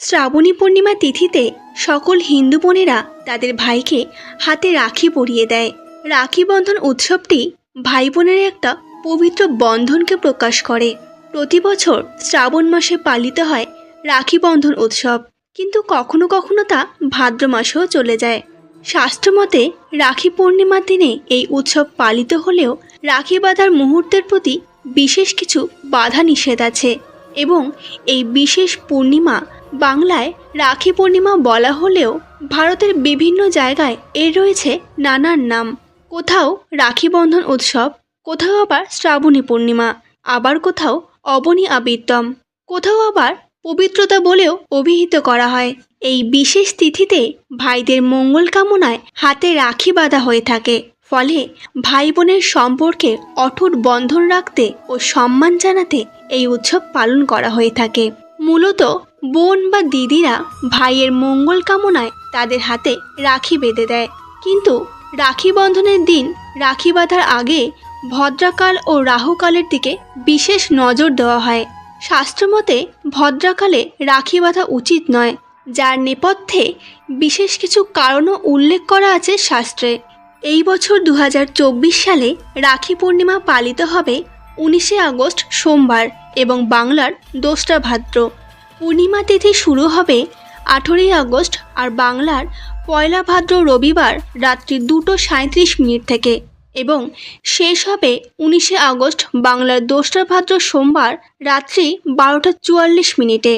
শ্রাবণী পূর্ণিমা তিথিতে সকল হিন্দু বোনেরা তাদের ভাইকে হাতে রাখি পরিয়ে দেয়। রাখি বন্ধন উৎসবটি ভাই বোনের একটা পবিত্র বন্ধনকে প্রকাশ করে। প্রতি বছর শ্রাবণ মাসে পালিত হয় রাখি বন্ধন উৎসব। কিন্তু কখনো কখনো তা ভাদ্র মাসেও চলে যায়। শাস্ত্রমতে রাখি পূর্ণিমার দিনে এই উৎসব পালিত হলেও রাখি বাঁধার মুহূর্তের প্রতি বিশেষ কিছু বাধা নিষেধ আছে এবং এই বিশেষ পূর্ণিমা বাংলায় রাখি পূর্ণিমা বলা হলেও ভারতের বিভিন্ন জায়গায় এর রয়েছে নানান নাম। কোথাও রাখি বন্ধন উৎসব, কোথাও আবার শ্রাবণী পূর্ণিমা, আবার কোথাও অবনী আবিদ্যম কোথাও আবার পবিত্রতা বলেও অভিহিত করা হয়। এই বিশেষ তিথিতে ভাইদের মঙ্গল কামনায় হাতে রাখি বাঁধা হয়ে থাকে। ফলে ভাই বোনের সম্পর্কে অটুট বন্ধন রাখতে ও সম্মান জানাতে এই উৎসব পালন করা হয়ে থাকে। মূলত বোন বা দিদিরা ভাইয়ের মঙ্গল কামনায় তাদের হাতে রাখি বেঁধে দেয়। কিন্তু রাখি বন্ধনের দিন রাখি বাঁধার আগে ভদ্রাকাল ও রাহুকালের দিকে বিশেষ নজর দেওয়া হয়। শাস্ত্রমতে ভদ্রাকালে রাখি বাঁধা উচিত নয়, যার নেপথ্যে বিশেষ কিছু কারণও উল্লেখ করা আছে শাস্ত্রে। এই বছর দু হাজার চব্বিশ সালে রাখি পূর্ণিমা পালিত হবে উনিশে আগস্ট সোমবার এবং বাংলার দোসরা ভাদ্র। পূর্ণিমা তিথি শুরু হবে আঠেরোই আগস্ট আর বাংলার পয়লা ভাদ্র রবিবার রাত্রি দুটো সাঁত্রিশ মিনিট থেকে এবং শেষ হবে উনিশে আগস্ট বাংলার দোসরা ভাদ্র সোমবার রাত্রি বারোটা চুয়াল্লিশ মিনিটে।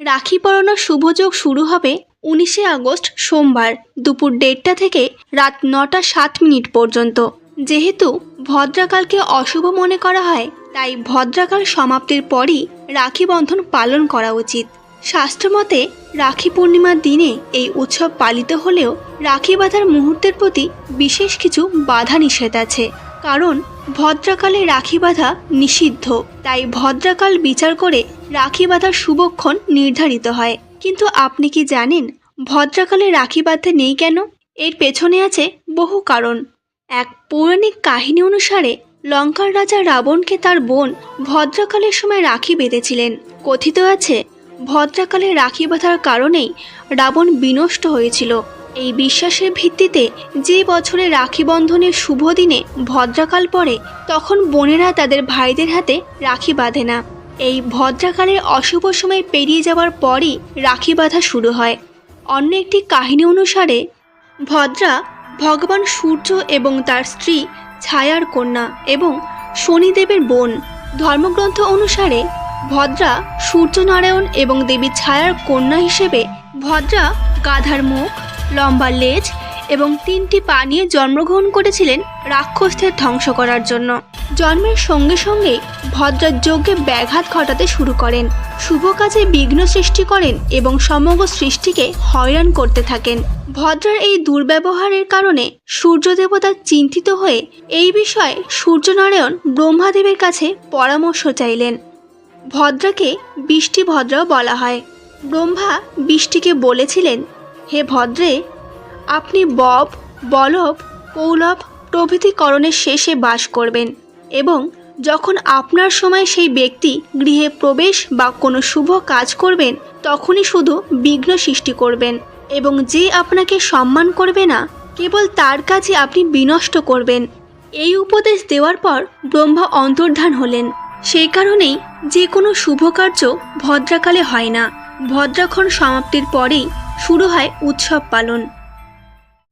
রাখি পরানোর শুভযোগ শুরু হবে উনিশে আগস্ট সোমবার দুপুর দেড়টা থেকে রাত নটা সাত মিনিট পর্যন্ত। যেহেতু ভদ্রাকালকে অশুভ মনে করা হয় তাই ভদ্রাকাল সমাপ্তির পরই রাখি বন্ধন পালন করা উচিত। শাস্ত্রমতে, রাখি পূর্ণিমার দিনে এই উৎসব পালিত হলেও রাখি বাঁধার মুহূর্তের প্রতি বিশেষ কিছু বাধা নিষেধ আছে। কারণ, ভদ্রাকালে রাখি বাঁধা নিষিদ্ধ। তাই ভদ্রাকাল বিচার করে রাখি বাঁধার শুভক্ষণ নির্ধারিত হয়। কিন্তু আপনি কি জানেন, ভদ্রাকালে রাখি বাঁধতে নেই কেন? এর পেছনে আছে বহু কারণ। এক পৌরাণিক কাহিনী অনুসারে লঙ্কার রাজা রাবণকে তার বোন ভদ্রাকালের সময় রাখি বেঁধেছিলেন। কথিত আছে, ভদ্রাকালে রাখি বাঁধার কারণেই রাবণ বিনষ্ট হয়েছিল। এই বিশ্বাসের ভিত্তিতে যে বছরে রাখি বন্ধনের শুভ দিনে ভদ্রাকাল পড়ে, তখন বোনেরা তাদের ভাইদের হাতে রাখি বাঁধে না। এই ভদ্রাকালের অশুভ সময় পেরিয়ে যাওয়ার পরই রাখি বাঁধা শুরু হয়। অন্য একটি কাহিনী অনুসারে, ভদ্রা ভগবান সূর্য এবং তার স্ত্রী ছায়ার কন্যা এবং শনিদেবের বোন। ধর্মগ্রন্থ অনুসারে ভদ্রা সূর্যনারায়ণ এবং দেবী ছায়ার কন্যা হিসেবে ভদ্রা গাধার মুখ, লম্বা লেজ এবং তিনটি পা নিয়ে জন্মগ্রহণ করেছিলেন রাক্ষসদের ধ্বংস করার জন্য। জন্মের সঙ্গে সঙ্গে ভদ্রার যজ্ঞে ব্যাঘাত ঘটাতে শুরু করেন। শুভ কাজে বিঘ্ন সৃষ্টি করেন এবং সমগ্র সৃষ্টিকে হয়রান করতে থাকেন। ভদ্রার এই দুর্ব্যবহারের কারণে সূর্য দেবতা চিন্তিত হয়ে এই বিষয়ে সূর্যনারায়ণ ব্রহ্মাদেবের কাছে পরামর্শ চাইলেন। ভদ্রাকে বৃষ্টি ভদ্রাও বলা হয়। ব্রহ্মা বৃষ্টিকে বলেছিলেন, হে ভদ্রে, আপনি বব বলব কৌলভ প্রভৃতি করণের শেষে বাস করবেন। এবং যখন আপনার সময় সেই ব্যক্তি গৃহে প্রবেশ বা কোনো শুভ কাজ করবেন, তখনই শুধু বিঘ্ন সৃষ্টি করবেন এবং যে আপনাকে সম্মান করবে না, কেবল তার কাছে আপনি বিনষ্ট করবেন। এই উপদেশ দেওয়ার পর ব্রহ্মা অন্তর্ধান হলেন। সেই কারণেই যে কোনো শুভ কার্য ভদ্রাকালে হয় না। ভদ্রাক্ষণ সমাপ্তির পরেই শুরু হয় উৎসব পালন।